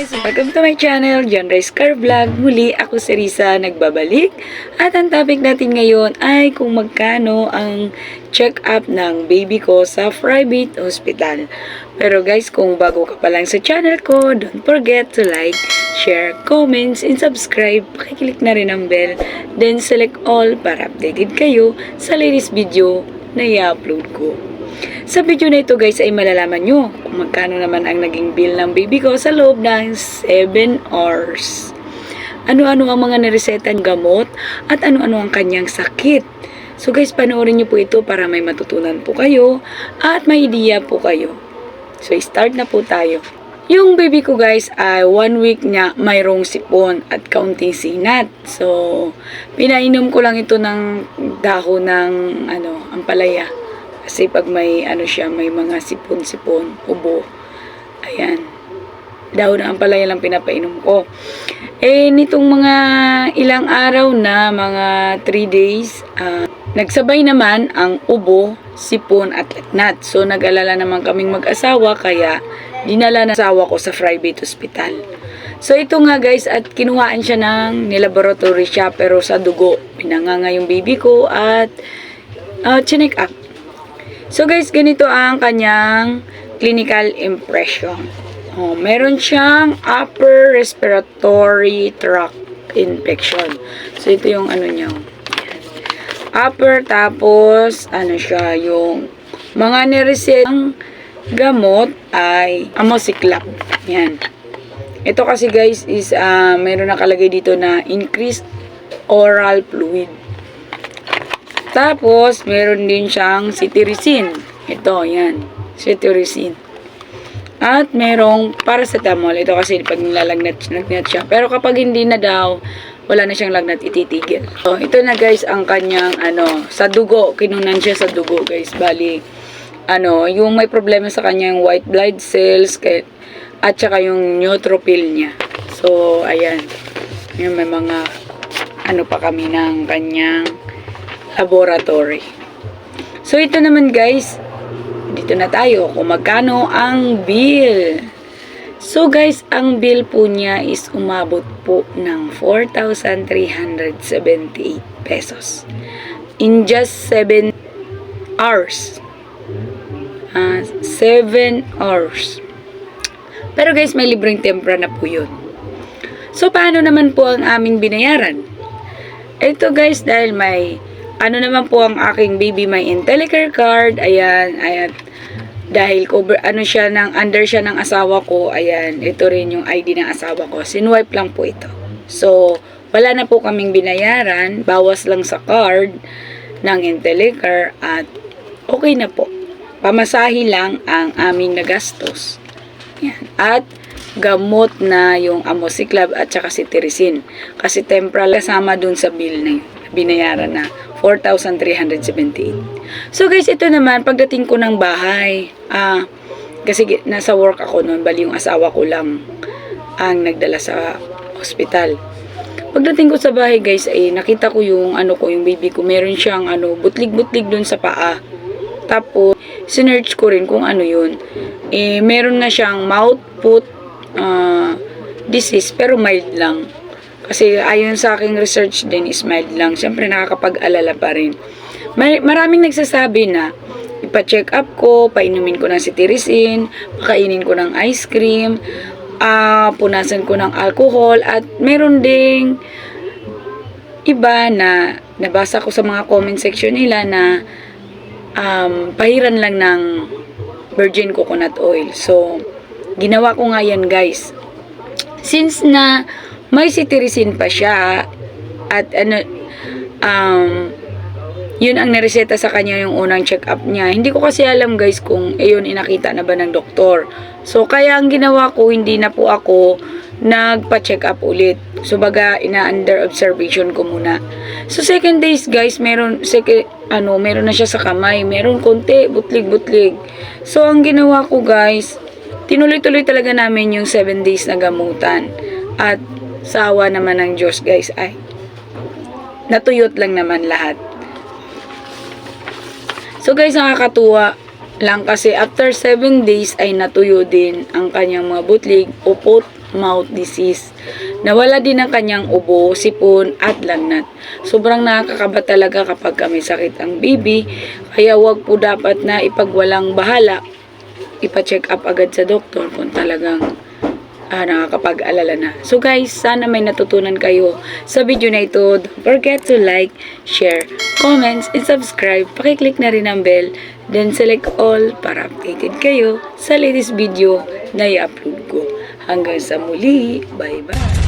guys! Welcome to my channel, John Rice Car Vlog. Muli, ako si Risa, nagbabalik. At ang topic natin ngayon ay kung magkano ang check-up ng baby ko sa private hospital. Pero guys, kung bago ka pa lang sa channel ko, don't forget to like, share, comments, and subscribe. Pakiclick na rin ang bell. Then select all para updated kayo sa latest video na i-upload ko. Sa video na ito guys ay malalaman nyo kung magkano naman ang naging bill ng baby ko sa loob ng 7 hours. Ano-ano ang mga niresetang gamot at ano-ano ang kanyang sakit. So guys, panoorin nyo po ito para may matutunan po kayo at may idea po kayo. So start na po tayo. Yung baby ko guys ay one week niya mayroong sipon at kaunting sinat. So, pinainom ko lang ito ng dahon ng ano, ampalaya. Kasi pag may ano siya, may mga sipon-sipon, ubo. Ayan. Dahon ng ampalaya lang pinapainom ko. Eh, nitong mga ilang araw na, mga 3 days, ah, nagsabay naman ang ubo, sipon at lagnat. So, nag-alala naman kaming mag-asawa, kaya dinala na asawa ko sa private hospital. So, ito nga guys, at kinuhaan siya ng nilaboratory siya, pero sa dugo. Pinanganga yung baby ko at uh, chinek up. So guys, ganito ang kanyang clinical impression. Oh, meron siyang upper respiratory tract infection. So ito yung ano niya. Upper tapos ano siya yung mga niresetang gamot ay amoxicillin. Yan. Ito kasi guys is uh, meron nakalagay dito na increased oral fluid. Tapos, meron din siyang cetirizine. Ito, yan. Cetirizine. At merong paracetamol. Ito kasi pag nilalagnat lagnat siya. Pero kapag hindi na daw, wala na siyang lagnat, ititigil. So, ito na guys ang kanyang, ano, sa dugo. Kinunan siya sa dugo guys. Bali, ano, yung may problema sa kanyang white blood cells, kay, at saka yung neutrophil niya. So, ayan. Yung may mga, ano pa kami ng kanyang laboratory. So, ito naman guys, dito na tayo kung magkano ang bill. So guys, ang bill po niya is umabot po ng 4,378 pesos. In just 7 hours. Ah, 7 hours. Pero guys, may libreng tempra na po yun. So, paano naman po ang aming binayaran? Ito guys, dahil may ano naman po ang aking baby may IntelliCare card. Ayan, ayan. Dahil cover, ano siya ng, under siya ng asawa ko. Ayan, ito rin yung ID ng asawa ko. Sinwipe lang po ito. So, wala na po kaming binayaran. Bawas lang sa card ng IntelliCare at okay na po. Pamasahi lang ang aming nagastos. Yan. At gamot na yung amoxicillin at saka cetirizine. Kasi temporal kasama dun sa bill na yun. Binayaran na 4,378. So guys, ito naman, pagdating ko ng bahay, ah, kasi nasa work ako noon, bali yung asawa ko lang ang nagdala sa hospital. Pagdating ko sa bahay guys, ay nakita ko yung ano ko, yung baby ko, meron siyang ano, butlig-butlig dun sa paa. Tapos, sinearch ko rin kung ano yun. Eh, meron na siyang mouth foot ah, disease, pero mild lang. Kasi ayon sa aking research din is mild lang. Siyempre nakakapag-alala pa rin. May, maraming nagsasabi na ipa-check up ko, painumin ko ng cetirizine, pakainin ko ng ice cream, ah punasan ko ng alcohol, at meron ding iba na nabasa ko sa mga comment section nila na um, pahiran lang ng virgin coconut oil. So, ginawa ko nga yan guys. Since na may cetirizine pa siya at ano um yun ang nareseta sa kanya yung unang check-up niya. Hindi ko kasi alam guys kung ayun inakita na ba ng doktor. So kaya ang ginawa ko hindi na po ako nagpa-check up ulit. So baga ina-under observation ko muna. So second days guys, meron second ano, meron na siya sa kamay, meron konti butlig-butlig. So ang ginawa ko guys, tinuloy-tuloy talaga namin yung 7 days na gamutan. At sa awa naman ng Diyos guys ay natuyot lang naman lahat. So guys, nakakatuwa lang kasi after 7 days ay natuyo din ang kanyang mga butlig, upot, mouth disease. Nawala din ang kanyang ubo, sipon at lagnat. Sobrang nakakakaba talaga kapag kami sakit ang baby, kaya wag po dapat na ipagwalang bahala. Ipa-check up agad sa doktor kung talagang ah, nakakapag-alala na. So guys, sana may natutunan kayo sa video na ito. Don't forget to like, share, comments, and subscribe. Pakiclick na rin ang bell, then select all para updated kayo sa latest video na i-upload ko. Hanggang sa muli, bye-bye!